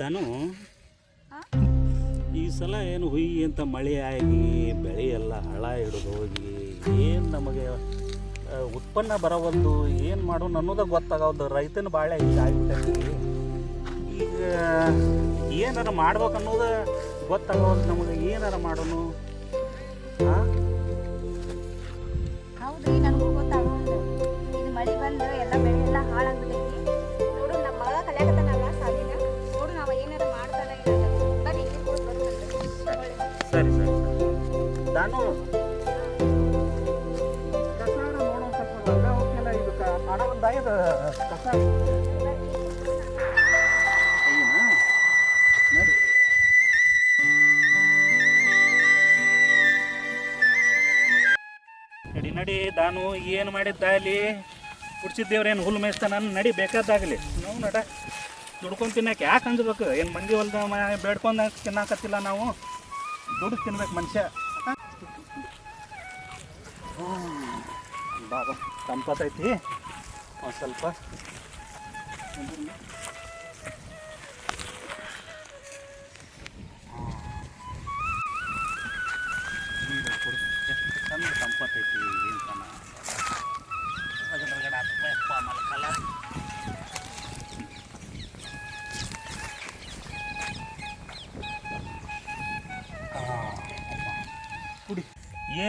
ತಾನು ಈ ಸಲ ಏನು ಹುಯಿ ಅಂತ ಮಳೆ ಆಗಿ ಬೆಳೆ ಎಲ್ಲ ಹಳ ಹಿಡಿದು ಹೋಗಿ ಏನು ನಮಗೆ ಉತ್ಪನ್ನ ಬರೋವಲ್ದು ಏನು ಮಾಡೋಣ ಅನ್ನೋದ ಗೊತ್ತಾಗೋದು ರೈತನ ಬಾಳೆ ಈಗ ಆಗ್ಬಿಟ್ಟೈತಿ ಈಗ ಏನಾರ ಮಾಡ್ಬೇಕು ಅನ್ನೋದು ಗೊತ್ತಾಗೋದು ನಮಗೆ. ಏನಾರ ಮಾಡೋನು? ಹಾಂ ಹೌದ್ರಿ ನನಗೂ ಗೊತ್ತಾಗೋದು ಇದು ಮಳೆ ಬಂದು ಎಲ್ಲ ಬೆಳೆ ಎಲ್ಲ ಹಾಳಾಗ್ಬಿಟ್ಟೈತಿ ನಾನು ಕಸಾರ ನೋಡೋ ಸ್ವಲ್ಪ ಅಲ್ಲ ಹೋಗ್ತಿಲ್ಲ ಇದು ಕ- ಮಾಡೋ ಒಂದು ಆಗಿದೆ ಕಸ. ನಡಿ ನಡಿ ನಾನು ಏನು ಮಾಡಿದ್ದ ಅಲ್ಲಿ? ಕುಡ್ಸಿದ್ದೇವ್ರೇನು ಹುಲ್ಲು ನಾನು? ನಡಿ, ಬೇಕಾದಾಗಲಿ. ನೋವು ನಡ. ದುಡ್ಕೊಂಡು ತಿನ್ನಕ್ಕೆ ಯಾಕೆ ಅಂಜಬೇಕು? ಏನು ಮಂದಿ ಹೊಲ್ದ ಬೇಡ್ಕೊಂಡು ತಿನ್ನಕತ್ತಿಲ್ಲ ನಾವು. ದುಡ್ಡು ತಿನ್ಬೇಕು ಮನುಷ್ಯ. ಬಾಬಾ ತಂಪತೈತಿ. ಒಂದು ಸ್ವಲ್ಪ.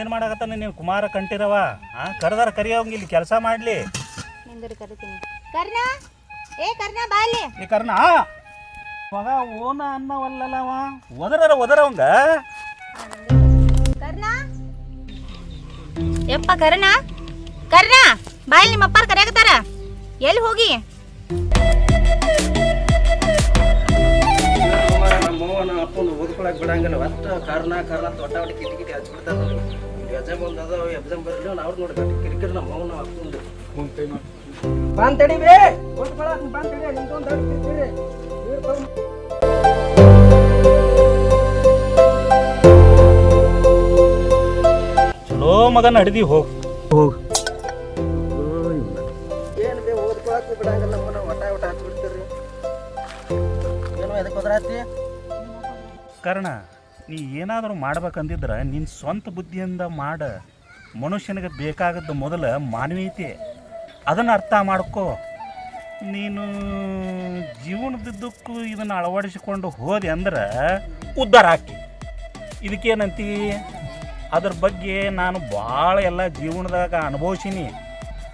ಏನು ಮಾಡಕತ್ತಾನ ನೀವು ಕುಮಾರ ಕಂಠೀರವ? ಹಾಂ ಕರೆದಾರ ಕರಿಯೋಂಗ ಇಲ್ಲಿ ಕೆಲಸ ಮಾಡಲಿ. ನಿಂದರಿ ಕರಿತೀನಿ. ಕರ್ಣ! ಏ ಕರ್ಣ ಬಾ ಇಲ್ಲಿ. ಈ ಕರ್ಣ! ಮಗ ಓನ ಅನ್ನವಲ್ಲವ ಒದರರ ಒದರವಂಗ? ಕರ್ಣ! ಯಪ್ಪ ಕರ್ಣ! ಕರ್ಣ! ಬಾ ಇಲ್ಲಿ ನಿಮ್ಮ ಅಪ್ಪಾರ ಕರೆಯಾಕತ್ತಾರ. ಎಲ್ಲಿ ಹೋಗಿ? ನಮ್ಮವ್ವನ ಅಪ್ಪನ ಓದ್ಕೊಳಕ್ ಬಿಡಂಗಿಲ್ಲ. ಒಟ್ಟು ಕಾರಣ ಕಾರಣ ತೊಟ್ಟ ಹೊಡಿ ಕಿಟಿ ಕಿಟಿ ಹಚ್ಬಿಡ್ತಾರ ಎಕ್ಸಾಮ್ ಒಂದು ಅದಾವ ಎಕ್ಸಾಮ್ ಬರಲಿ ಅವ್ರು ನೋಡಿ ಗಟ್ಟಿ ಕಿರಿಕಿರಿ ನಮ್ಮ ತಡಿ ಬೇ! ತಡಿ ದೊಡ್ಡ ಕಿರಿಕಿರಿ. ಚಲೋ ಮಗನ ಹಿಡ್ದಿ ಹೋಗ್. ಹೋಗ್. ಏನ್ ಬೇ ಓದ್ಕೊಳಕ್ ಬಿಡಂಗಿಲ್ಲ ನಮ್ಮನ್ನ ಒಟ್ಟ ಒಟ್ಟ ಹಚ್ಬಿಡ್ತೀರಿ ಏನೋ ಎದಕ್ಕೆ ಹೋದ್ರಾತಿ ಕರ್ಣ ನೀ ಏನಾದರೂ ಮಾಡ್ಬೇಕಂದಿದ್ರೆ ನಿನ್ನ ಸ್ವಂತ ಬುದ್ಧಿಯಿಂದ ಮಾಡ. ಮನುಷ್ಯನಿಗೆ ಬೇಕಾಗದ್ದು ಮೊದಲು ಮಾನವೀಯತೆ. ಅದನ್ನು ಅರ್ಥ ಮಾಡ್ಕೋ. ನೀನು ಜೀವನದುದ್ದಕ್ಕೂ ಇದನ್ನು ಅಳವಡಿಸಿಕೊಂಡು ಹೋದೆ ಅಂದ್ರೆ ಉದ್ಧಾರ ಹಾಕಿ ಇದಕ್ಕೇನಂತೀ? ಅದ್ರ ಬಗ್ಗೆ ನಾನು ಭಾಳ ಎಲ್ಲ ಜೀವನದಾಗ ಅನುಭವಿಸೀನಿ.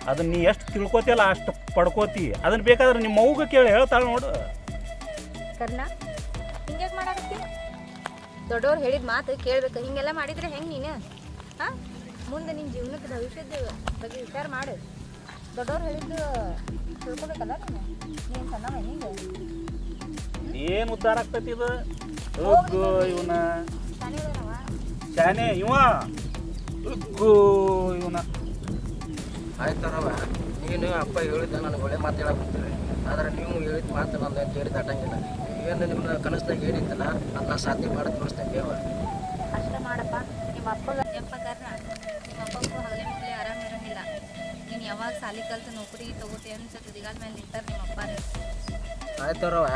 ಅದನ್ನ ನೀ ಎಷ್ಟು ತಿಳ್ಕೊತಿಯಲ್ಲ ಅಷ್ಟು ಪಡ್ಕೋತಿ. ಅದನ್ನು ಬೇಕಾದ್ರೆ ನಿಮ್ಮ ಮಗುಗೆ ಕೇಳಿ ಹೇಳ್ತಾಳೆ ನೋಡು. ದೊಡ್ಡವ್ರು ಹೇಳಿದ ಮಾತು ಕೇಳ್ಬೇಕು. ಹಿಂಗೆಲ್ಲ ಮಾಡಿದ್ರೆ ಹೆಂಗೆ ನೀನು? ಹಾಂ? ಮುಂದೆ ನಿನ್ನ ಜೀವನಕ್ಕೆ ಭವಿಷ್ಯದ ಬಗ್ಗೆ ವಿಚಾರ ಮಾಡು. ದೊಡ್ಡವ್ರು ಹೇಳಿದ್ದು ತಿಳ್ಕೊಬೇಕಲ್ಲ ನೀನು? ನೀನು ಸಣ್ಣವ ಹೆಂಗೆ? ಏನು ಉದ್ದಾರ ಆಗ್ತೈತಿ ಇದು? ಉಗ್ಗು ಇವನ. ಶಾನೆ ಇವ. ಉಗ್ಗು ಇವನ. ಆಯ್ತಾರವ ನೀನು ಅಪ್ಪ ಹೇಳಿದ್ದ ನನಗೆ ಒಳ್ಳೆ ಮಾತು ಹೇಳಕ್ ಬರ್ತೀರಿ ಆದ್ರೆ ನೀವು ಹೇಳಿದ ಮಾತು ನನ್ನ ಕೇಳಿ ದಾಟಂಗಿಲ್ಲ ಏನು ನಿಮ್ಮ ಕನಸ್ದಾಗ ಹೇಳಿದ್ದಲ್ಲ ಅದನ್ನ ಸಾಧ್ಯ ಮಾಡಿ ತೋರಿಸ್ತೇನೆ ದೇವ ಅಷ್ಟ ಮಾಡಪ್ಪ. ನಿಮ್ಮ ಅಪ್ಪ ಕರ್ಣ ನಿಮ್ಮ ಅಪ್ಪಗೂ ಹಗಲೇ ಮುಗಲೇ ಆರಾಮ ಇರಂಗಿಲ್ಲ. ನೀನು ಯಾವಾಗ ಸಾಲಿ ಕಲ್ತು ನೌಕರಿ ತಗೋತಿ ಅಂತ ತುದಿಗಾಲ ಮೇಲೆ ನಿಂತಾರೆ ನಿಮ್ಮ ಅಪ್ಪ ಆಯ್ತಾರವ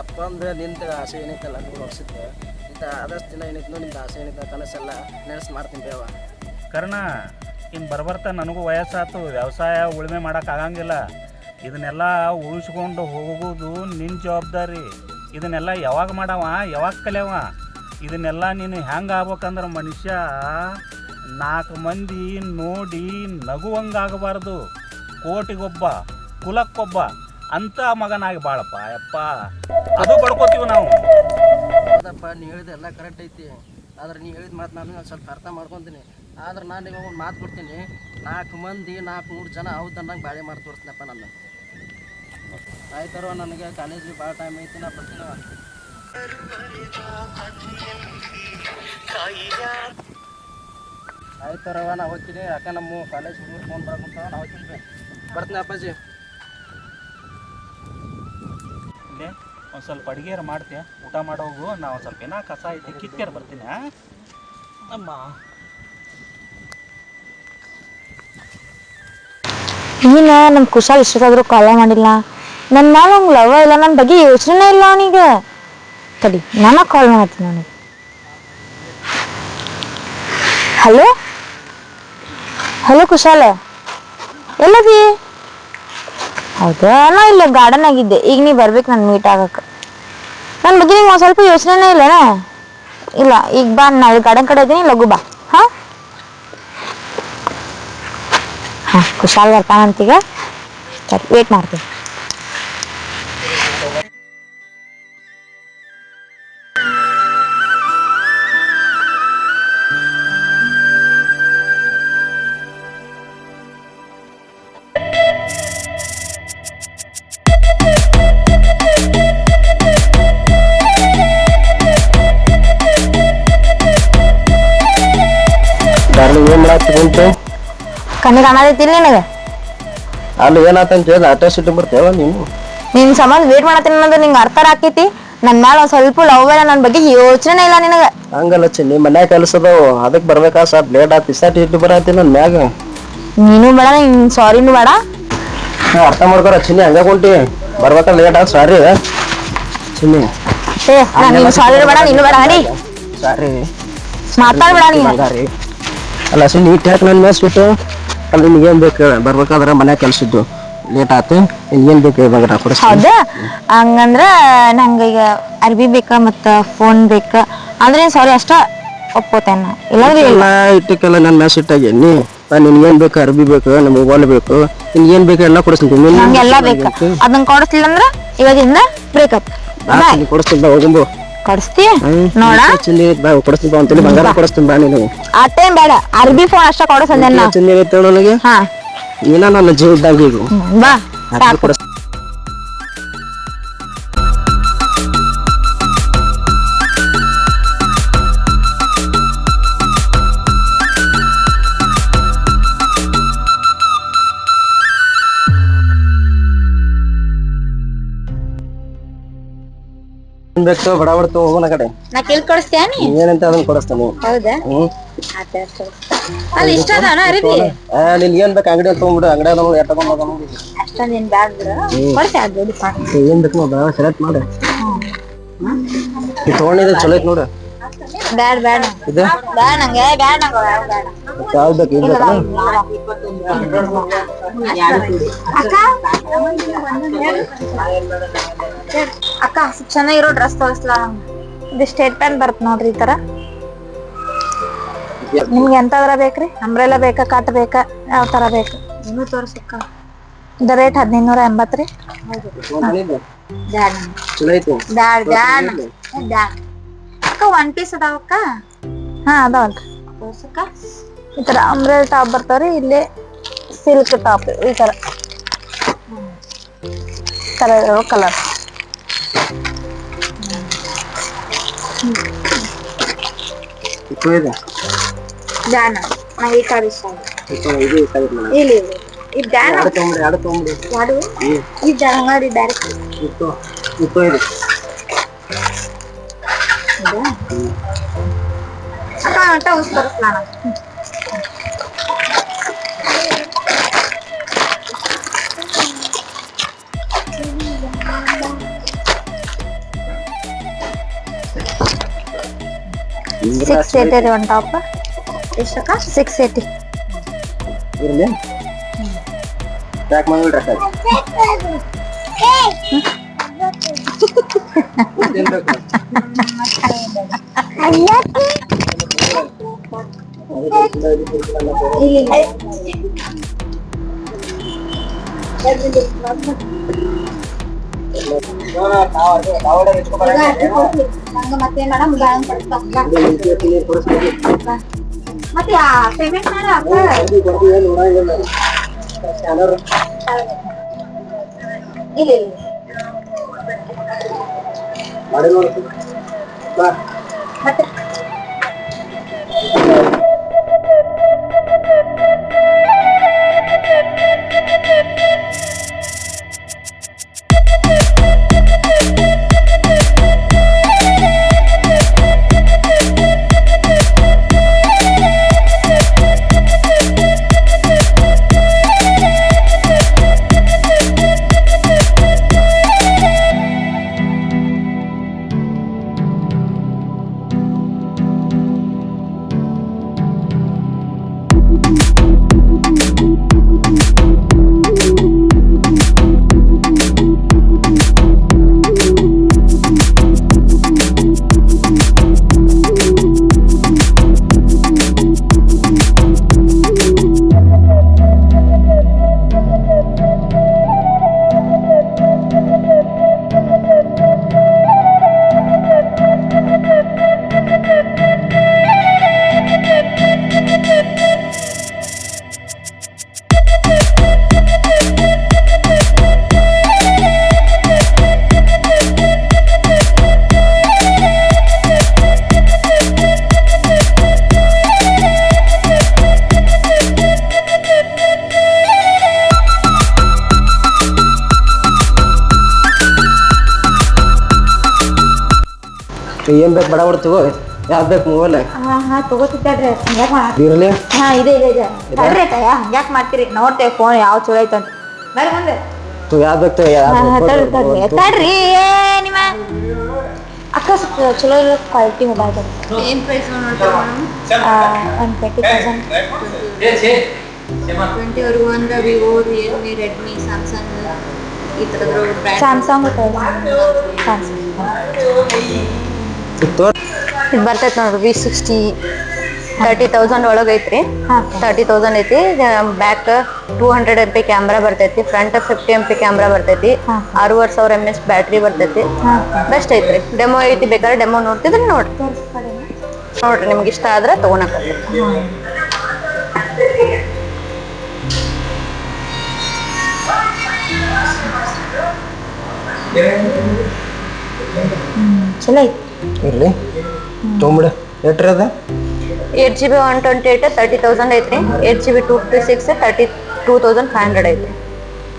ಅಪ್ಪ ಅಂದ್ರೆ ನಿಂತ ಆಸೆ ಏನೈತಲ್ಲ ನೂರು ವರ್ಷಕ್ಕೆ ಇಂಥ ಆದಷ್ಟು ದಿನ ಏನೈತೆ ನಿಂದ ಆಸೆ ಏನೈತೆ ಕನಸೆಲ್ಲ ನೆನೆಸ್ ಮಾಡ್ತೀನಿ ದೇವ ಕರ್ಣ ಇನ್ನು ಬರ್ಬರ್ತಾ ನನಗೂ ವಯಸ್ಸಾಯ್ತು ವ್ಯವಸಾಯ ಉಳುಮೆ ಮಾಡೋಕ್ಕಾಗಂಗಿಲ್ಲ ಇದನ್ನೆಲ್ಲ ಉಳಿಸ್ಕೊಂಡು ಹೋಗೋದು ನಿನ್ನ ಜವಾಬ್ದಾರಿ. ಇದನ್ನೆಲ್ಲ ಯಾವಾಗ ಮಾಡವ? ಯಾವಾಗ ಕಲಿಯವ ಇದನ್ನೆಲ್ಲ ನೀನು ಹೆಂಗೆ ಆಗ್ಬೇಕಂದ್ರೆ ಮನುಷ್ಯ ನಾಲ್ಕು ಮಂದಿ ನೋಡಿ ನಗುವಂಗಾಗಬಾರ್ದು. ಕೋಟಿಗೊಬ್ಬ, ಕುಲಕ್ಕೊಬ್ಬ, ಅಂತ ಮಗನಾಗಿ ಬಾಳಪ್ಪ ಯಪ್ಪ ಅದು ಬಡ್ಕೋತೀವಿ ನಾವು. ಅದಪ್ಪ, ನೀ ಹೇಳಿದ ಎಲ್ಲ ಕರೆಕ್ಟ್ ಐತಿ. ಆದ್ರೆ ನೀ ಹೇಳಿದ ಮಾತು ನಾನು ಸ್ವಲ್ಪ ಅರ್ಥ ಮಾಡ್ಕೊತೀನಿ. ಆದ್ರೆ ನಾನು ನಿಮಗೆ ಒಂದು ಮಾತು ಕೊಡ್ತೀನಿ. ನಾಲ್ಕು ಮಂದಿ, ನಾಲ್ಕು ಮೂರು ಜನ ಹೌದು ಅನ್ನಂಗೆ ಬಾಳೆ ಮಾಡಿ ತೋರಿಸ್ನಪ್ಪ ನನ್ನ. ಆಯ್ತಾರೋ, ನನಗೆ ಕಾಲೇಜಿಗೆ ಭಾಳ ಟೈಮ್ ಐತಿ, ನಾ ಬರ್ತೀನಿ ಆಯ್ತಾರವ ನಾ ಹೋಗ್ತೀನಿ. ಯಾಕೆ ನಮ್ಮ ಕಾಲೇಜ್ ಹುಡುಗರು ಫೋನ್ ಬರಕುಂತಾವ ನಾ ಹೋಗ್ತೀನಿ ಬರ್ತೀನಿ ಅಪ್ಪಾಜಿ. ಒಂದು ಸ್ವಲ್ಪ ಅಡುಗೆಯರು ಮಾಡ್ತೀಯ? ಊಟ ಮಾಡೋಗು ನಾವು ಸ್ವಲ್ಪ ಏನೋ ಕಸ ಐತಿ ಕಿತ್ಕೇರ್ ಬರ್ತೀನಿ ಅಮ್ಮ. ನೀನ ನಮ್ಮ ಕುಶಾಲ್ ಇಷ್ಟಕ್ಕಾದ್ರೂ ಕಾಲ ಮಾಡಿಲ್ಲ. ನನ್ನ ಮ್ಯಾಲ ಹಂಗೆ ಲವ ಇಲ್ಲ ನನ್ನ ಬಗ್ಗೆ ಯೋಚನೆ ಇಲ್ಲ ಅವನಿಗೆ. ತಡಿ, ನಾನ ಕಾಲ್ ಮಾಡ್ತೀನಿ ಅವನಿಗೆ. Hello hello Kushala? ಎಲ್ಲದಿ? ಹೌದಾ? ನಾ ಇಲ್ಲ ಗಾರ್ಡನ್ ಆಗಿದ್ದೆ. ಈಗ ನೀ ಬರ್ಬೇಕು ನಾನು ಮೀಟ್ ಆಗಕ್ಕೆ ನನ್ನ ಬಗ್ಗೆ ನಿಂಗೆ ಒಂದು ಸ್ವಲ್ಪ ಯೋಚನೆನೇ ಇಲ್ಲ ಇಲ್ಲ, ಈಗ ಬಾ, ನಾಳೆ ಗಾರ್ಡನ್ ಕಡೆ ಇದ್ದೀನಿ ಲಘು ಬಾ ಹಾಂ ಹಾಂ ಕುಶಾಲ್ ಬರ್ತಾನಂತೀಗ ಸರಿ ವೇಟ್ ಮಾಡ್ತೀನಿ ದಾರಿ ಏನ್ ಮಾಡತ್ತಿ ಕುಂತು ಕಣ್ಣಿಗೆ ಕಾಣತೈತಿಲ್ಲ ನಿನಗೆ ಅಲ್ಲಿ ಏನಾತಂತ ಹೇಳಿ ಆಟ ಸಿಟ್ಟು ಬರ್ತೇವ ನೀನು. ನಿನ್ ಸಂಬಂಧ ವೇಟ್ ಮಾಡತ್ತೀನಿ ಅನ್ನೋದು ನಿಂಗೆ ಅರ್ಥ ಆಕೈತಿ ನನ್ನ ಮ್ಯಾಲ ಒಂದ್ ಸ್ವಲ್ಪ ಲವ್ ಬೇಡ ನನ್ನ ಬಗ್ಗೆ ಯೋಚನೆ ಇಲ್ಲ ನಿನಗೆ. ಹಂಗಲ್ಲ ಚಿನ್ನಿ ಮನ್ಯಾಗ ಕೆಲಸ ಅದಾವು ಅದಕ್ಕೆ ಬರ್ಬೇಕಾ ಸ್ವಲ್ಪ ಲೇಟ್ ಆತಿ ಸಟ್ ಇಟ್ಟು ಬರತ್ತಿ ನನ್ನ ಮ್ಯಾಗ. ನೀನು ಬೇಡ ನಿನ್ ಸಾರಿನೂ ಬೇಡ. ನಾ ಅರ್ಥ ಮಾಡ್ಕೊರ ಚಿನ್ನಿ ಹಂಗ ಕುಂಟಿ. ಬರ್ಬೇಕಾ ಲೇಟ್ ಆತ್ ಸಾರಿ ಚಿನ್ನಿ ಏ ನಾನು ಸಾರಿ ಬೇಡ ನೀನು ಬೇಡ ಹರಿ ಸಾರಿ ಮಾತಾಡ್ಬೇಡ ನೀನು. ಅಲ್ಲ ಸಿ ನೀಟ್ ಹಾಕಿ ನನ್ನ ಮ್ಯಾಸ್ ಬಿಟ್ಟು ಅಲ್ಲಿ ಏನು ಬೇಕು ಬರ್ಬೇಕಾದ್ರೆ ಮನ್ಯಾಗ ಕೆಲಸ ಇದ್ದು ಲೇಟ್ ಆತು ನಿನ್ಗೆ ಏನ್ ಬೇಕು ಕೊಡಿಸ್ತೀನಿ. ಹೌದಾ? ಹಂಗಂದ್ರ ನಂಗೆ ಈಗ ಅರ್ಬಿ ಬೇಕಾ ಮತ್ತ ಫೋನ್ ಬೇಕಾ? ಅಂದ್ರೆ ಸಾರಿ ಅಷ್ಟ ಒಪ್ಪೋತೇನ ಇಲ್ಲಾಂದ್ರೆ ಇಲ್ಲ. ಎಲ್ಲ ಇಟ್ಟಕ್ಕೆಲ್ಲ ನನ್ನ ಮ್ಯಾಸ್ ಇಟ್ಟಾಗೇನಿ ನಾನು ಬೇಕು ಅರ್ಬಿ ಬೇಕು ನಮ್ಮ ಮೊಬೈಲ್ ಬೇಕು ನಿನ್ಗೆ ಬೇಕು ಎಲ್ಲ ಕೊಡಿಸ್ತೀನಿ. ನೀನ್ ನಂಗೆಲ್ಲ ಬೇಕಾ ಅದನ್ನ ಕೊಡಿಸ್ಲಿಲ್ಲ ಅಂದ್ರೆ ಇವಾಗಿಂದ ಬ್ರೇಕಪ್ ಆಯ್ತು, ಕೊಡಿಸ್ತೀನಿ ಹೋಗುಂಬು ಕೊಡಿಸ್ತೀಯ ನೋಡ. ಚಿನ್ನಿ ಬಾ ಕೊಡಿಸ್ತೀನಿ ಬಾ ಅಂತೇಳಿ ಬಂಗಾರ ಕೊಡಿಸ್ತೀನಿ ಬಾ ನೀನು. ಟೈಮ್ ಬೇಡ. ಅರ್ಬಿ ಫೋನ್ ಅಷ್ಟ ಚಿನ್ನಿ ಐತೆ ನನಗೆ. ಹಾ. ನೀನ ನನ್ನ ಜೀವ ಇದ್ದಂಗೆ ಈಗ ಬಾ. ಅರ್ಬಿ ಏನ್ ಬೇಕು ಬಡ ಬಡ್ತು ಹೋಗೋಣ ಕಡೆ. ನಾ ಕೇಳಿ ಕೊಡಿಸ್ತೀಯಾನಿ ಏನಂತ ಅದನ್ನ ಕೊಡಿಸ್ತಾನೆ ಹೌದಾ? ಹ್ಮ್. ಅಲ್ಲಿ ಇಷ್ಟ ಅದಾನ ಅರಿದಿ ಆ ನಿನ್ ಏನ್ ಬೇಕು ಅಂಗಡಿ ತಗೊಂಡ್ಬಿಡು ಅಂಗಡಿ ಅಲ್ಲಿ ಎಟ್ಟ ತಗೊಂಡ್ ಅಷ್ಟೊಂದ್ ಏನ್ ಬ್ಯಾಡ ಬಿಡು. ಕೊಡ್ಸಿ ಅದು ಏನ್ ಬೇಕು ನೋಡ ಸೆಲೆಕ್ಟ್ ಮಾಡು. ಇದು ತಗೊಂಡಿದ್ದು ಚಲೋ ಐತಿ ನೋಡು. ಬ್ಯಾಡ ಬ್ಯಾಡ ಇದು? ಬ್ಯಾಡ ನಂಗೆ ಬ್ಯಾಡ ನಂಗೆ. ಯಾವ್ ಯಾವ್ದು ಬೇಕು ಇದು ಬೇಕಾ ಅಕ್ಕ? ಚೆನ್ನಾಗಿರೋ ಡ್ರೆಸ್ ತೋರಿಸ್ಲಾ? ಇದು ಸ್ಟೇಟ್ ಪ್ಯಾನ್ ಬರುತ್ತೆ ನೋಡ್ರಿ ಈ ತರ. ನಿಮ್ಗೆ ಎಂತದ್ರ ಬೇಕ್ರಿ? ಅಂಬ್ರೆಲ್ಲ ಬೇಕಾ ಕಟ್ ಬೇಕಾ? ಯಾವ ತರ ಬೇಕು? ಇನ್ನೂ ತೋರ್ಸಕ್ಕ ದ ರೇಟ್ ಹದಿನೈದು? ನೂರ ಎಂಬತ್ತು ರೀ ಬ್ಯಾಡ ಬ್ಯಾಡ ಬ್ಯಾಡ ಅಕ್ಕ ಒನ್ ಪೀಸ್ ಅದಾವಕ್ಕ ಹಾ ಅದಾವಲ್ರಿ ತೋರ್ಸಕ್ಕ ಈ ತರ ಅಂಬ್ರೆಲ್ ಟಾಪ್ ಬರ್ತಾವ್ರಿ ಇಲ್ಲಿ ಸಿಲ್ಕ್ ಟಾಪ್ ಈ ತರ ತರ ಇರೋ ಕಲರ್ ಚಲೋ ಇದೆ ಬ್ಯಾಡ ನಂಗೆ ಈ ಕಲರ್ ಇಷ್ಟ ಚಲೋ ಇದು ಇಷ್ಟ ಆಗೈತೆ ನನಗೆ. ಇಲ್ಲ ಇಲ್ಲ ಇದು ಬ್ಯಾಡ ಎರಡು ತಗೊಂಬಿಡಿ ಎರಡು ತಗೊಂಬಿಡಿ ಯಾರು ಇದು ಹಂಗಾರಿ ಡೈರೆಕ್ಟ್ ಇತ್ತು ಇತ್ತು ಇದೆ ಅಕ್ಕ ಅಂತ ಉಸ್ ತೋರಿಸ್ಲಾ ಸಿಕ್ಸ್ ಏಟಿ ರೀ ಒನ್ ಟಾಪ್ ಮತ್ತೆ ಮೇಡಮ್ ಮತ್ತೆ ಪೇಮೆಂಟ್ ಮಾಡ ಇಲ್ಲ ಇಲ್ಲ ಮಾಡಿ ನೋಡು. ಬಾ. ಮತ್ತೆ ಏನ್ ಬೇಕು ಬಡ ತಗೋ ಯಾವ್ದು ಬೇಕು ಮೊಬೈಲ್? ಹಾ ಹಾ ತಗೋತಿದ್ದಾಡ್ರಿ ಹಂಗ್ಯಾಕ್ ಮಾಡ ಇರಲಿ. ಹಾ ಇದೆ ಇದೆ ಇದೆ. ತಡ್ರಿ ಅಕ್ಕ ಹಂಗ್ಯಾಕ್ ಮಾಡ್ತೀರಿ? ನೋಡ್ತೇವೆ ಫೋನ್ ಯಾವ ಚಲೋ ಐತೆ ಅಂತ. ಬರ್ರಿ ಮುಂದೆ ತು ಯಾವ್ದು ಬೇಕು ತಡ್ರಿ ತಡ್ರಿ ತಡ್ರಿ ನಿಮ್ಮ ಅಕ್ಕ ಸ್ವಲ್ಪ ಚಲೋ ಇರೋ ಕ್ವಾಲಿಟಿ ಮೊಬೈಲ್ ಏನು ಪ್ರೈಸ್ ಒಂದು ಟ್ವೆಂಟಿ ತೌಸಂಡ್ ಟ್ವೆಂಟಿವರೆಗೂ ಅಂದ್ರೆ ವಿವೋ ರಿಯಲ್ಮಿ ರೆಡ್ಮಿ ಸ್ಯಾಮ್ಸಂಗ್ ಈ ಸ್ಯಾಮ್ಸಂಗ್ ಸ್ಯಾಮ್ಸಂಗ್ ಇದು ಬರ್ತೈತೆ ನೋಡ್ರಿ ವಿ ಸಿಕ್ಸ್ಟಿ ತರ್ಟಿ ತೌಸಂಡ್ ಒಳಗೆ ಐತ್ರಿ. ತರ್ಟಿ ತೌಸಂಡ್ ಐತಿ back two hundred M P camera ಬರ್ತೈತಿ front fifty M P camera ಬರ್ತೈತಿ. ಆರೂವರೆ ಸಾವಿರ ಎಂ ಎಸ್ ಬ್ಯಾಟ್ರಿ ಬರ್ತೈತಿ. ಬೆಸ್ಟ್ ಐತ್ರಿ. ಡೆಮೋ ಐತಿ ಬೇಕಾದ್ರೆ ಡೆಮೋ ನೋಡ್ತಿದ್ರೆ ನೋಡ್ರಿ. ನೋಡ್ರಿ ನಿಮ್ಗೆ ಇಷ್ಟ ಆದ್ರೆ ತಗೋಣಕ್ಕ. ಚಲೋ ಐತಿ ಇರಲಿ ತೊಗೊಂಬಿಡ. ಎಟ್ರಿ ಅದ? Eight G B one twenty eight thirty thousand ಐತ್ರಿ. Eight G B two fifty six thirty two thousand five hundred ಐತ್ರಿ.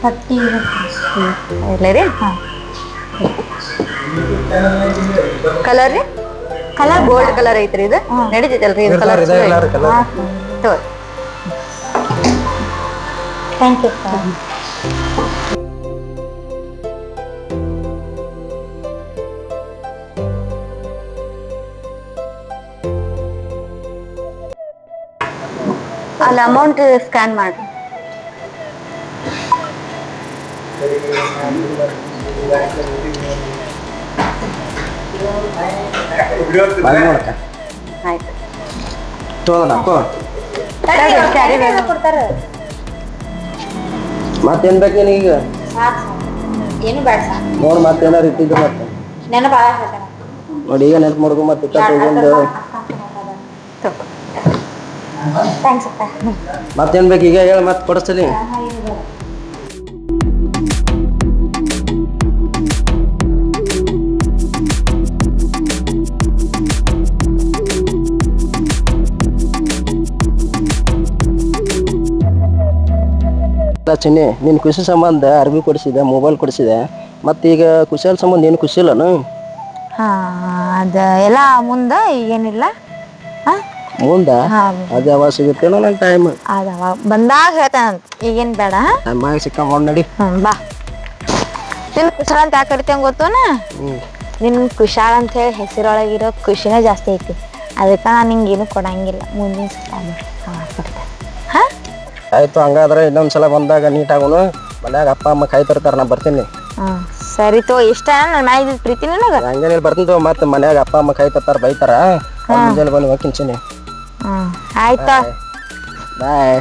ತರ್ಟಿ ಇರ್ಲಿ ರೀ? ಕಲರ್ ರೀ? ಕಲರ್ ಗೋಲ್ಡ್ ಕಲರ್ ಐತ್ರಿ ಇದು. ನಡೀತೈತಲ್ರಿ ಇದು ಕಲರ್ ಇದೆ ಎಲ್ಲಾರು ಕಲರ್ ತಗೋರಿ ಥ್ಯಾಂಕ್ ಯು ಅಲ್ಲಿ ಅಮೌಂಟ್ ಸ್ಕ್ಯಾನ್ ಮಾಡಿ. ಆಯ್ತು. ಕೊಡ್ತಾರೆ. ಮತ್ತೇನ್ ಬೇಕು ಈಗ? ಏನು ಬೇಡ ನೋಡ್ ಮತ್ತೇನಾರು ಇಟ್ಟಿದ್ದು ಮತ್ತೆ. ನೋಡಿ ಈಗ ನೆನಪು ಮಾಡ್ಕೊ ಮತ್ತೆ ತಗೊಂಡು. ಥ್ಯಾಂಕ್ಸ್ ಅಪ್ಪ ಮತ್ತೇನ್ ಬೇಕು ಈಗ ಹೇಳಿ, ಮತ್ತೆ ಕೊಡಿಸ್ತೀನಿ. ಚಿನ್ನಿ ನಿನ್ನ ಖುಷಿ ಸಂಬಂಧ ಅರ್ಬಿ ಕೊಡಿಸಿದೆ ಮೊಬೈಲ್ ಕೊಡಿಸಿದೆ. ಈಗ ಖುಷಿಯಾದ ಸಂಬಂಧ ಏನು ಖುಷಿ ಇಲ್ಲನು ಹಾಂ, ಅದ ಎಲ್ಲ ಮುಂದೆ ಈಗೇನಿಲ್ಲ ಹಾ ಮುಂದ? ಹಾ ಅದು ಯಾವಾಗ ಸಿಗುತ್ತೇನೋ ನನ್ನ ಟೈಮ್ ಅದವ ಬಂದಾಗ ಹೇಳ್ತಾನಂತ ಈಗೇನ್ ಬೇಡ. ಟೈಮಾಗ ಸಿಕ್ಕಂಕೊಂಡು ನಡಿ. ಹ್ಮ್ ಬಾ. ನಿನ್ ಕುಶಾಲ್ ಅಂತ ಯಾಕೆ ಕರಿತೇವೆ ಗೊತ್ತೋನ? ಹ್ಞೂ ನಿನ್ ಕುಶಾಲ್ ಅಂತ ಹೇಳಿ ಹೆಸರೊಳಗಿರೋ ಖುಷಿನೇ ಜಾಸ್ತಿ ಐತಿ. ಅದಕ್ಕೆ ನಾನು ನಿಂಗೇನು ಕೊಡಂಗಿಲ್ಲ. ಮುಂದಿನ ಸಲ ಕೊಡ್ತೇನೆ. ಹಾ? ಆಯ್ತು ಹಂಗಾದ್ರೆ ಇನ್ನೊಂದ್ಸಲ ಬಂದಾಗ ನೀಟಾಗೋನು ಮನ್ಯಾಗ ಅಪ್ಪ ಅಮ್ಮ ಕಾಯ್ತಿರ್ತಾರೆ ನಾ ಬರ್ತೀನಿ. ಹ್ಮ್ ಸರಿ ತೋ ಇಷ್ಟ ನನ್ನ ಮ್ಯಾಗ ಇದ್ದಿದ್ ಪ್ರೀತಿ ನನಗ? ಹಂಗೇನಿಲ್ಲ ಬರ್ತೀನಿ ತಗೋ ಮತ್ತೆ ಮನ್ಯಾಗ ಅಪ್ಪ ಅಮ್ಮ ಕಾಯ್ತಿರ್ತಾರೆ ಬೈತಾರ. ಮುಂಜಾನೆ ಬಂದು ಹೋಗ್ತೀನಿ ಹ್ಮ್ ಆಯ್ತಾ? ಬಾಯ್